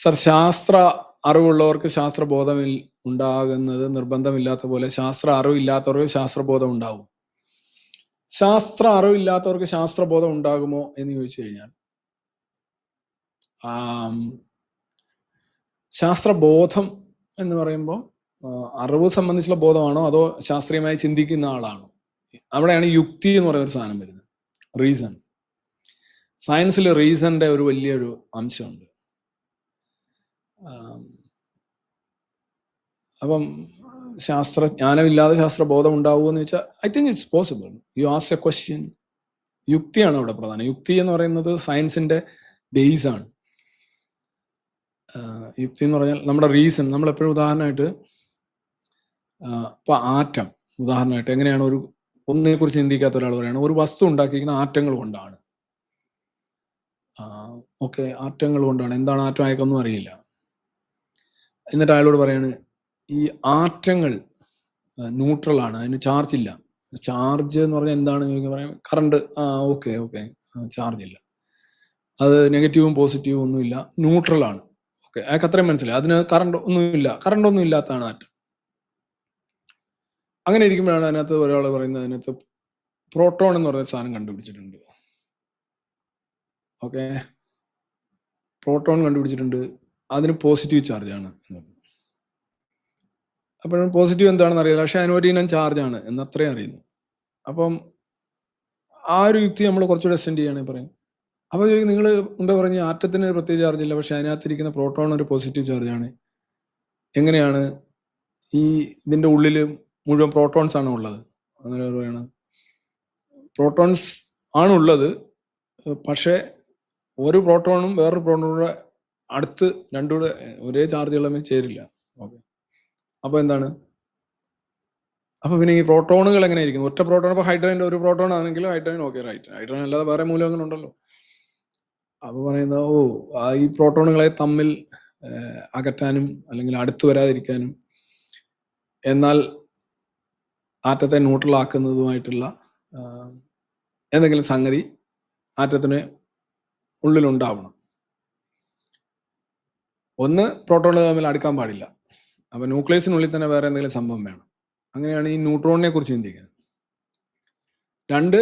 Sir ശാസ്ത്ര അറിവുള്ളവർക്ക് ശാസ്ത്രബോധം ഉണ്ടാകുന്നത് നിർബന്ധമില്ലാത്ത പോലെ ശാസ്ത്ര അറിവില്ലാത്തവർക്ക് ശാസ്ത്രബോധം ഉണ്ടാവും. ശാസ്ത്ര അറിവില്ലാത്തവർക്ക് ശാസ്ത്രബോധം ഉണ്ടാകുമോ എന്ന് ചോദിച്ചു കഴിഞ്ഞാൽ ശാസ്ത്രബോധം എന്ന് പറയുമ്പോൾ അറിവ് സംബന്ധിച്ചുള്ള ബോധമാണോ അതോ ശാസ്ത്രീയമായി ചിന്തിക്കുന്ന ആളാണോ? അവിടെയാണ് യുക്തി എന്ന് പറയുന്ന ഒരു സാധനം വരുന്നത്. റീസൺ സയൻസിൽ റീസണിന്റെ ഒരു വലിയൊരു അംശമുണ്ട്. അപ്പം ശാസ്ത്ര ജ്ഞാനമില്ലാതെ ശാസ്ത്രബോധം ഉണ്ടാവുമോ എന്ന് വെച്ചാൽ I think it's possible you as a question യുക്തിയാണ് അവിടെ പ്രധാനം. യുക്തി എന്ന് പറയുന്നത് സയൻസിന്റെ ബേസ് ആണ് യുക്തി എന്ന് പറഞ്ഞാൽ നമ്മുടെ റീസൺ നമ്മൾ എപ്പോഴും ഉദാഹരണമായിട്ട് ഇപ്പൊ ആറ്റം ഉദാഹരണമായിട്ട് എങ്ങനെയാണ് ഒരു ഒന്നിനെ കുറിച്ച് ചിന്തിക്കാത്ത ഒരാൾ പറയുന്നത് ഒരു വസ്തു ഉണ്ടാക്കിയിരിക്കുന്ന ആറ്റങ്ങൾ കൊണ്ടാണ്. ഓക്കെ ആറ്റങ്ങൾ കൊണ്ടാണ്. എന്താണ് ആറ്റം അയക്കൊന്നും അറിയില്ല. എന്നിട്ട് അയാളോട് പറയാണ് ഈ ആറ്റങ്ങൾ ന്യൂട്രൽ ആണ് അതിന് ചാർജ് ഇല്ല. ചാർജ് എന്ന് പറഞ്ഞാൽ എന്താണ്? പറയാം കറണ്ട് ആ ഓക്കെ ഓക്കെ ചാർജ് ഇല്ല. അത് നെഗറ്റീവും പോസിറ്റീവും ഒന്നുമില്ല ന്യൂട്രൽ ആണ്. ഓക്കെ അയാൾക്ക് അത്രയും മനസ്സിലായി. അതിന് കറണ്ട് ഒന്നുമില്ല കറണ്ട് ഒന്നും ഇല്ലാത്തതാണ് ആറ്റം. അങ്ങനെ ഇരിക്കുമ്പോഴാണ് അതിനകത്ത് ഒരാൾ പറയുന്നത് അതിനകത്ത് പ്രോട്ടോൺ എന്ന് പറയുന്ന സാധനം കണ്ടുപിടിച്ചിട്ടുണ്ട്. Okay proton കണ്ടുപിടിച്ചിട്ടുണ്ട്. അതിന് പോസിറ്റീവ് ചാർജ് ആണ് എന്ന് പറഞ്ഞു. അപ്പോഴും പോസിറ്റീവ് എന്താണെന്ന് അറിയില്ല. പക്ഷെ അതിന് ഒരു ഇനം ചാർജ് ആണ് എന്ന് അത്രയും അറിയുന്നു. അപ്പം ആ ഒരു യുക്തി നമ്മൾ കുറച്ചുകൂടെ എക്സ്റ്റെൻഡ് ചെയ്യുകയാണെങ്കിൽ പറയും. അപ്പോൾ ചോദിക്കും നിങ്ങൾ മുമ്പേ പറഞ്ഞ ആറ്റത്തിന് ഒരു പ്രത്യേക ചാർജ് ഇല്ല. പക്ഷെ അതിനകത്തിരിക്കുന്ന പ്രോട്ടോൺ ഒരു പോസിറ്റീവ് ചാർജ് ആണ്. എങ്ങനെയാണ് ഈ ഇതിന്റെ ഉള്ളിൽ മുഴുവൻ പ്രോട്ടോൺസ് ആണ് ഉള്ളത്? അങ്ങനെ പറയണത് പ്രോട്ടോൺസ് ആണുള്ളത് പക്ഷേ ഒരു പ്രോട്ടോണും വേറൊരു പ്രോട്ടോണൂടെ അടുത്ത് രണ്ടുകൂടെ ഒരേ ചാർജുകൾ ചേരില്ല. ഓക്കെ അപ്പൊ എന്താണ്? അപ്പൊ പിന്നെ ഈ പ്രോട്ടോണുകൾ എങ്ങനെ ഇരിക്കുന്നു? ഒറ്റ പ്രോട്ടോൺ ഇപ്പൊ ഹൈഡ്രജന്റെ ഒരു പ്രോട്ടോൺ ആണെങ്കിൽ ഹൈഡ്രജൻ ഓക്കെ റൈറ്റ് ഹൈഡ്രജൻ അല്ലാതെ വേറെ മൂലകങ്ങൾ ഉണ്ടല്ലോ. അപ്പൊ പറയുന്നത് ഓ ഈ പ്രോട്ടോണുകളെ തമ്മിൽ അകറ്റാനും അല്ലെങ്കിൽ അടുത്ത് വരാതിരിക്കാനും എന്നാൽ ആറ്റത്തെ ആഹ്, എന്തെങ്കിലും സംഗതി ആറ്റത്തിന് ഉള്ളിലുണ്ടാവണം. ഒന്ന് പ്രോട്ടോണുകൾ തമ്മിൽ അടുക്കാൻ പാടില്ല. അപ്പോൾ ന്യൂക്ലിയസിനുള്ളിൽ തന്നെ വേറെ എന്തെങ്കിലും സംഭവം വേണം. അങ്ങനെയാണ് ഈ ന്യൂട്രോണിനെ കുറിച്ച് ചിന്തിക്കുന്നത്. രണ്ട്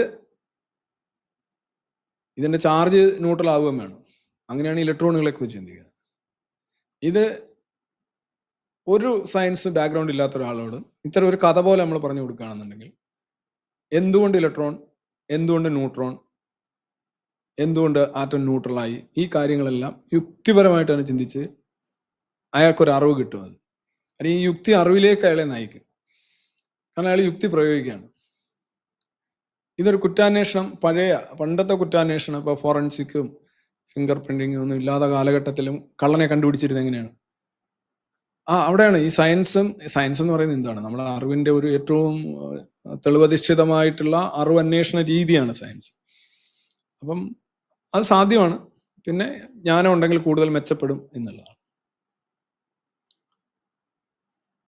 ഇതിന്റെ ചാർജ് ന്യൂട്രൽ ആവുകയും വേണം. അങ്ങനെയാണ് ഇലക്ട്രോണുകളെ കുറിച്ച് ചിന്തിക്കുന്നത്. ഇത് ഒരു സയൻസ് ബാക്ക്ഗ്രൗണ്ട് ഇല്ലാത്ത ഒരാളോട് ഇത്തരം ഒരു കഥ പോലെ നമ്മൾ പറഞ്ഞു കൊടുക്കുകയാണെന്നുണ്ടെങ്കിൽ എന്തുകൊണ്ട് ഇലക്ട്രോൺ എന്തുകൊണ്ട് ന്യൂട്രോൺ എന്തുകൊണ്ട് ആറ്റം ന്യൂട്രലായി ഈ കാര്യങ്ങളെല്ലാം യുക്തിപരമായിട്ടാണ് ചിന്തിച്ച് അയാൾക്കൊരു അറിവ് കിട്ടും അത്. അല്ലെങ്കിൽ ഈ യുക്തി അറിവിലേക്ക് അയാളെ നയിക്കും. കാരണം അയാൾ യുക്തി പ്രയോഗിക്കുകയാണ്. ഇതൊരു കുറ്റാന്വേഷണം പഴയ പണ്ടത്തെ കുറ്റാന്വേഷണം ഇപ്പോൾ ഫോറൻസിക്കും ഫിംഗർ പ്രിന്റിങ്ങും ഒന്നും ഇല്ലാത്ത കാലഘട്ടത്തിലും കള്ളനെ കണ്ടുപിടിച്ചിരുന്നത് എങ്ങനെയാണ്? ആ അവിടെയാണ് ഈ സയൻസും സയൻസ് എന്ന് പറയുന്നത് എന്താണ്? നമ്മുടെ അറിവിന്റെ ഒരു ഏറ്റവും തെളിവധിഷ്ഠിതമായിട്ടുള്ള അറിവ് അന്വേഷണ രീതിയാണ് സയൻസ്. അപ്പം അത് സാധ്യമാണ്. പിന്നെ ജ്ഞാനം ഉണ്ടെങ്കിൽ കൂടുതൽ മെച്ചപ്പെടും എന്നുള്ളതാണ്.